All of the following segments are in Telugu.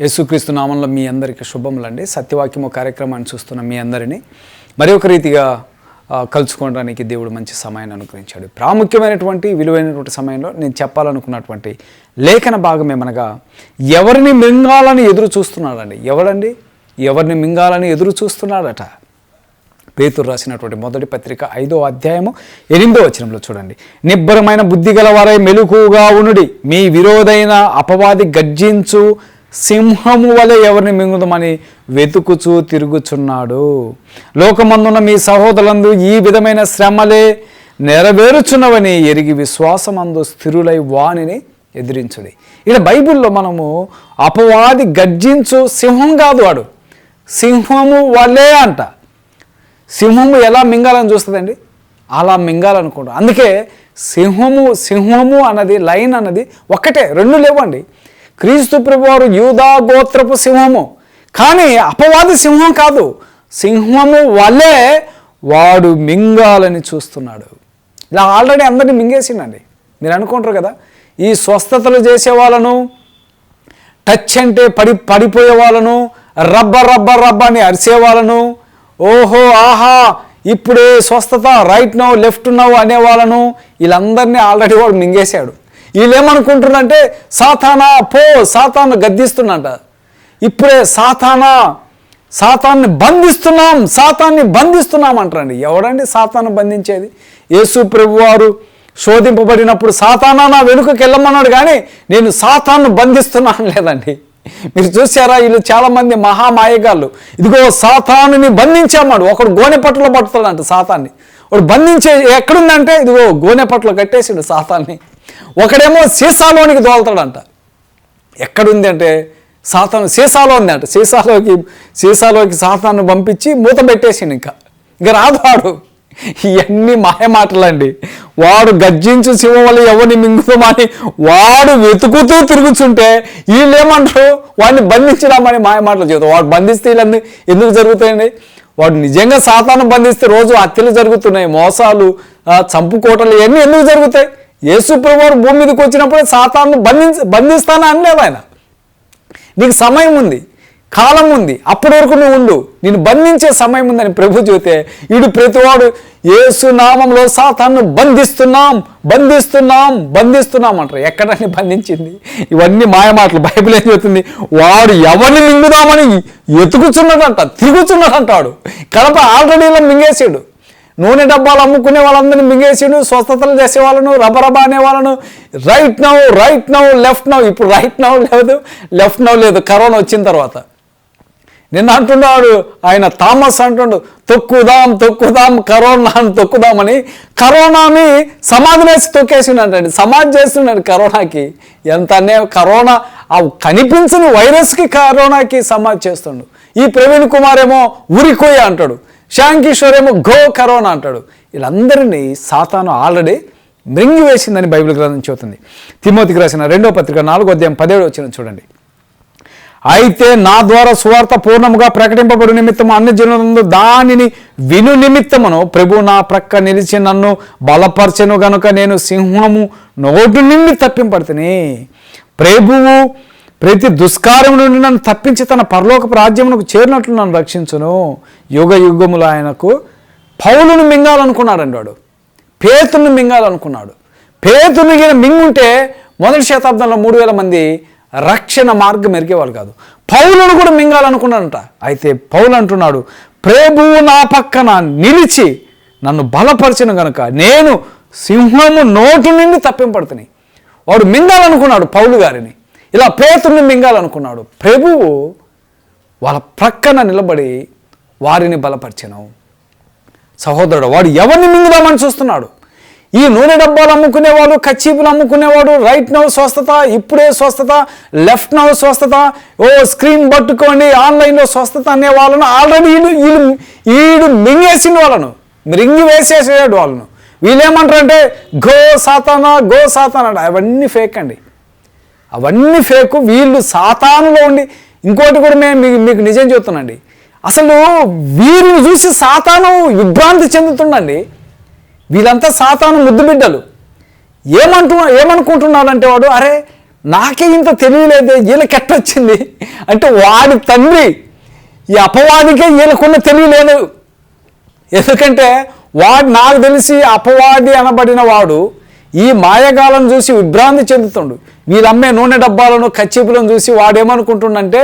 యేసుక్రీస్తు నామంలో మీ అందరికీ శుభములండి. సత్యవాక్యము కార్యక్రమాన్ని చూస్తున్న మీ అందరినీ మరి ఒక రీతిగా కలుసుకోవడానికి దేవుడు మంచి సమయాన్ని అనుగ్రహించాడు. ప్రాముఖ్యమైనటువంటి విలువైనటువంటి సమయంలో నేను చెప్పాలనుకున్నటువంటి లేఖన భాగం ఏమనగా ఎవరిని మింగాలని ఎదురు చూస్తున్నాడండి. ఎవడండి? ఎవరిని మింగాలని ఎదురు చూస్తున్నాడట? పేతురు రాసినటువంటి మొదటి పత్రిక ఐదో అధ్యాయము ఎనిమిదో వచనంలో చూడండి. నిబ్బరమైన బుద్ధి గలవారై మెలుకుగా ఉనుడి మీ విరోధైన అపవాది గర్జించు సింహము వలె ఎవరిని మింగుదమని వెతుకుచూ తిరుగుచున్నాడు. లోకమందున్న మీ సహోదరులందు ఈ విధమైన శ్రమలే నెరవేరుచున్నవని ఎరిగి విశ్వాసమందు స్థిరులై వాణిని ఎదిరించుడి. ఇక్కడ బైబిల్లో మనము అపవాది గర్జించు సింహం కాదు వాడు. సింహము వలే అంట. సింహము ఎలా మింగాలని చూస్తుందండి? అలా మింగాలనుకుంటాం అందుకే సింహము సింహము అన్నది లైన్ అన్నది ఒక్కటే రెండు లేవండి. క్రీస్తు ప్రభువారు యూదా గోత్రపు సింహము. కానీ అపవాది సింహం కాదు. సింహము వలె వాడు మింగాలని చూస్తున్నాడు. ఇలా ఆల్రెడీ అందరినీ మింగేసిందండి. మీరు అనుకుంటారు కదా ఈ స్వస్థతలు చేసే వాళ్ళను టచ్ అంటే పడి పడిపోయే వాళ్ళను రబ్బ రబ్బ రబ్బ అని అరిసే వాళ్ళను ఓహో ఆహా ఇప్పుడే స్వస్థత రైట్ నో లెఫ్ట్ నో అనే వాళ్ళను వీళ్ళందరినీ ఆల్రెడీ వాడు మింగేశాడు. వీళ్ళేమనుకుంటున్నారంటే సాతానా పో సాతాను గద్దిస్తున్నట ఇప్పుడే సాతానా సాతాన్ని బంధిస్తున్నాం సాతాన్ని బంధిస్తున్నాం అంటారండి. ఎవడండి సాతాను బంధించేది? యేసు ప్రభువారు శోధింపబడినప్పుడు సాతానా నా వెనుకకి వెళ్ళమన్నాడు కానీ నేను సాతాను బంధిస్తున్నాను లేదండి. మీరు చూసారా వీళ్ళు చాలామంది మహామాయగాళ్ళు. ఇదిగో సాతానుని బంధించామాడు ఒకడు గోనె పట్టులో పట్టుతాడంట సాతాన్ని. వాడు బంధించే ఎక్కడుందంటే ఇదిగో గోనె పట్టులో కట్టేసిండు సాతాన్ని. ఒకడేమో సీసాలోనికి దోలుతాడంట. ఎక్కడుంది అంటే సాతాను సీసాలో ఉంది అంట. సీసాలోకి సీసాలోకి సాతాను పంపించి మూత పెట్టేసిండు ఇంకా. ఇంకా రాదు వాడు. ఇవన్నీ మాయమాటలండి వాడు గర్జించు సింహం ఎవరిని మింగుతామని వాడు వెతుకుతూ తిరుగుతుంటే వీళ్ళేమంటారు? వాడిని బంధించడామని మాయమాటలు చెబుతారు. వాడు బంధిస్తే వీళ్ళందరూ ఎందుకు జరుగుతాయండి? వాడు నిజంగా సాతాను బంధిస్తే రోజు హత్యలు జరుగుతున్నాయి. మోసాలు చంపుకోటలు ఇవన్నీ ఎందుకు జరుగుతాయి? యేసు ప్రభువారు భూమి మీదకి వచ్చినప్పుడే సాతాను బంధించ బంధిస్తాను అనలేదు ఆయన. నీకు సమయం ఉంది కాలం ఉంది అప్పటి వరకు నువ్వు ఉండు. నేను బంధించే సమయం ఉందని ప్రభు చూతే వీడు ప్రతివాడు ఏసు నామంలో సాతాను బంధిస్తున్నాం బంధిస్తున్నాం బంధిస్తున్నాం అంటారు. ఎక్కడని బంధించింది? ఇవన్నీ మాయమాటలు బైబిల్ ఏం చెబుతుంది? వాడు ఎవరిని మింగుదామని ఎతుకుచున్నాడంట తిరుగుచున్నాడంటాడు కడప ఆల్రెడీ ఇలా మింగేసాడు. నూనె డబ్బాలు అమ్ముకునే వాళ్ళందరినీ మింగేసిండు స్వస్థతలు చేసే వాళ్ళను రబరబా అనే వాళ్ళను right now right now left now ఇప్పుడు రైట్ నౌ లేదు లెఫ్ట్ నౌ లేదు కరోనా వచ్చిన తర్వాత. నిన్న అంటున్నాడు ఆయన థామస్ అంటుండు తొక్కుదాం తొక్కుదాం కరోనా అని తొక్కుదామని. కరోనాని సమాధినేసి తొక్కేసిండంటండి సమాధి చేస్తున్నాడు కరోనాకి. ఎంత కరోనా ఆ కనిపించని వైరస్కి కరోనాకి సమాధి చేస్తుండు. ఈ ప్రవీణ్ కుమార్ ఏమో ఉరికోయ అంటాడు. శ్యామ్ కిషోర్ ఏమో గో కరోనా అంటాడు. వీళ్ళందరినీ సాతాను ఆల్రెడీ మృంగి వేసిందని బైబిల్ గ్రంథం చెబుతుంది. తిమోతికి రాసిన రెండో పత్రిక నాలుగో అధ్యాయం పదేడు వచ్చిన చూడండి. అయితే నా ద్వారా సువార్త పూర్ణముగా ప్రకటింపబడు నిమిత్తము అన్ని జనులందు దానిని విను నిమిత్తమును ప్రభు నా ప్రక్క నిలిచి నన్ను బలపరచెను గనుక నేను సింహము నోటు నుండి తప్పింపడితేనే ప్రభువు ప్రతి దుష్కారం నుండి నన్ను తప్పించి తన పరలోకపు రాజ్యమునకు చేరినట్లు నన్ను రక్షించును. యుగ యుగములు ఆయనకు పౌలును మింగాలనుకున్నాడండి వాడు పేతును మింగాలనుకున్నాడు పేతుని మింగుంటే మొదటి శతాబ్దంలో మూడు వేల మంది రక్షణ మార్గం ఎరిగేవాళ్ళు కాదు. పౌలను కూడా మింగాలనుకున్నాడంట. అయితే పౌలు అంటున్నాడు ప్రభువు నా పక్కన నిలిచి నన్ను బలపరిచిన గనుక. నేను సింహము నోటు నుండి తప్పింపడుతున్నాయి వాడు మింగాలనుకున్నాడు పౌలు గారిని. ఇలా పేతుని మింగాలనుకున్నాడు. ప్రభువు వాళ్ళ ప్రక్కన నిలబడి వారిని బలపరిచను. సహోదరుడు వాడు ఎవరిని మింగుదామని చూస్తున్నాడు? ఈ నూనె డబ్బాలు అమ్ముకునేవాడు కచ్చీపులు అమ్ముకునేవాడు రైట్ నౌ స్వస్థత ఇప్పుడే స్వస్థత లెఫ్ట్ నౌ స్వస్థత ఓ స్క్రీన్ పట్టుకోండి ఆన్లైన్లో స్వస్థత అనే వాళ్ళను ఆల్రెడీ వీడు వీళ్ళు వీడు మింగేసిన వాళ్ళను. మింగి వేసేసేవాడు వాళ్ళను. వీళ్ళేమంటారంటే గో సాతానా గో సాతానా అవన్నీ ఫేక్ అండి. అవన్నీ ఫేక్ వీళ్ళు సాతానులో ఉండి ఇంకోటి కూడా నేను మీకు మీకు నిజం చెప్తున్నాండి అసలు వీరిని చూసి సాతాను విభ్రాంతి చెందుతుండండి. వీళ్ళంతా సాతాను ముద్దు బిడ్డలు. ఏమంటు ఏమనుకుంటున్నాడంటే వాడు అరే నాకే ఇంత తెలియలేదే వీళ్ళకి ఎట్టొచ్చింది అంటే వాడి తండ్రి ఈ అపవాదికే వీళ్ళకున్న తెలియలేదు. ఎందుకంటే వాడు నాకు తెలిసి అపవాది అనబడిన వాడు ఈ మాయగాలను చూసి విభ్రాంతి చెందుతుండు. వీళ్ళమ్మే నూనె డబ్బాలను కచ్చిపులను చూసి వాడేమనుకుంటుండంటే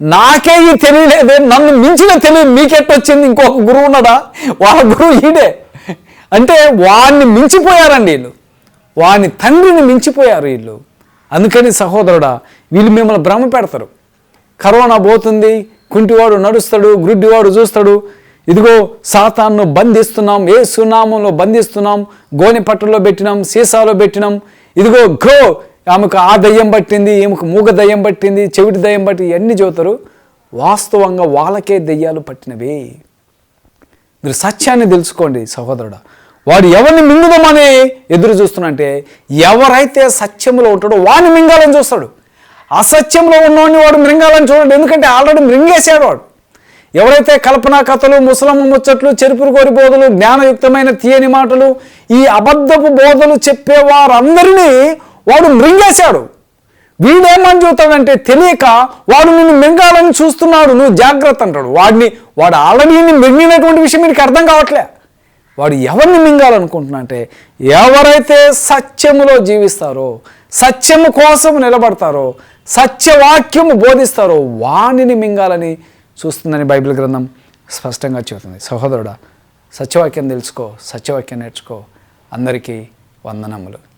నాకే ఈ తెలియలేదే నన్ను మించిన తెలివి మీకెట్టొచ్చింది ఇంకొక గురువు ఉన్నాడా వాళ్ళ గురువు ఈడే. అంటే వాడిని మించిపోయారండి వీళ్ళు. వాని తండ్రిని మించిపోయారు వీళ్ళు. అందుకని సహోదరుడా వీళ్ళు మిమ్మల్ని భ్రమ పెడతారు. కరోనా పోతుంది కుంటివాడు నడుస్తాడు గ్రుడ్డివాడు చూస్తాడు. ఇదిగో సాతాన్ను బంధిస్తున్నాం ఏ సునామంలో బంధిస్తున్నాం గోనె పట్టులో పెట్టినాం సీసాలో పెట్టినాం. ఇదిగో గ్రో ఆమెకు ఆ దయ్యం పట్టింది ఈమెకు మూగ దయ్యం పట్టింది చెవిటి దయ్యం పట్టి ఇవన్నీ చూతారు వాస్తవంగా వాళ్ళకే దయ్యాలు పట్టినవి. మీరు సత్యాన్ని తెలుసుకోండి సహోదరుడు. వాడు ఎవరిని మింగుదామని ఎదురు చూస్తున్నంటే ఎవరైతే సత్యంలో ఉంటాడో వాడిని మింగాలని చూస్తాడు. అసత్యంలో ఉన్నవాడిని వాడు మృంగాలని చూడండి ఎందుకంటే ఆల్రెడీ మృంగేశాడు వాడు. ఎవరైతే కల్పనా కథలు ముసలమ్మ ముచ్చట్లు చెరుపురు కోరి బోధలు జ్ఞానయుక్తమైన తీయని మాటలు ఈ అబద్ధపు బోధలు చెప్పేవారందరినీ వాడు మృంగేశాడు. వీడేమని చూస్తాడంటే తెలియక వాడు నిన్ను మింగాలని చూస్తున్నాడు నువ్వు జాగ్రత్త అంటాడు. వాడిని వాడు ఆల్రెడీ నిన్ను మింగినటువంటి విషయం మీకు అర్థం కావట్లే. వాడు ఎవరిని మింగాలనుకుంటున్నా అంటే ఎవరైతే సత్యములో జీవిస్తారో సత్యము కోసం నిలబడతారో సత్యవాక్యము బోధిస్తారో వాణిని మింగాలని చూస్తుందని బైబిల్ గ్రంథం స్పష్టంగా చెబుతుంది. సహోదరుడా సత్యవాక్యం తెలుసుకో సత్యవాక్యం నేర్చుకో. అందరికీ వందనములు.